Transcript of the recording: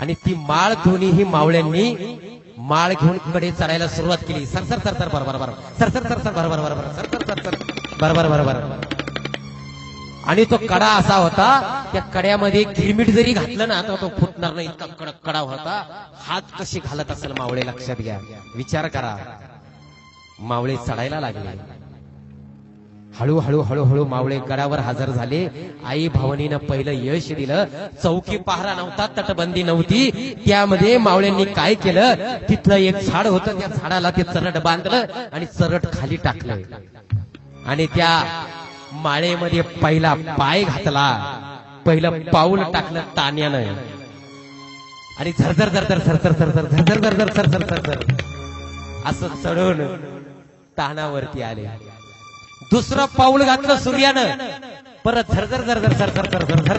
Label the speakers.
Speaker 1: आणि ती माळ दोन्हीही मावळ्यांनी माळ घेऊन कडे चढायला सुरुवात केली. सर सर सर सर बरोबर बरोबर. सर सर सर सर बरोबर बरोबर सर सर सर सर. बरोबर बरोबर आणि तो कडा असा होता त्या कड्यामध्ये गिरमीट जरी घातलं ना तर तो फुटणार नाही. इतका कडक कडा होता. हात कशी घालत असेल मावळे? लक्षात घ्या. विचार करा. मावळे चढायला लागले. हळूहळू हळूहळू मावळे गडावर हजर झाले. आई भवानीनं पहिलं यश दिलं. चौकी पहारा नव्हता तटबंदी नव्हती. त्यामध्ये मावळ्यांनी काय केलं? तिथलं एक झाड होतं त्या झाडाला ते चरट बांधलं आणि चरट खाली टाकलं. आणि त्या माळेमध्ये पहिला पाय घातला. पहिलं पाऊल टाकलं तान्यानं. आणि झरझर झरझर झरझर झरझर झरझर झरझर झरझर झरझर असं चढून तानावरती आले. दुसरं पाऊल घातलं सूर्यानं. परत झरझर झरझर झरझर झरझर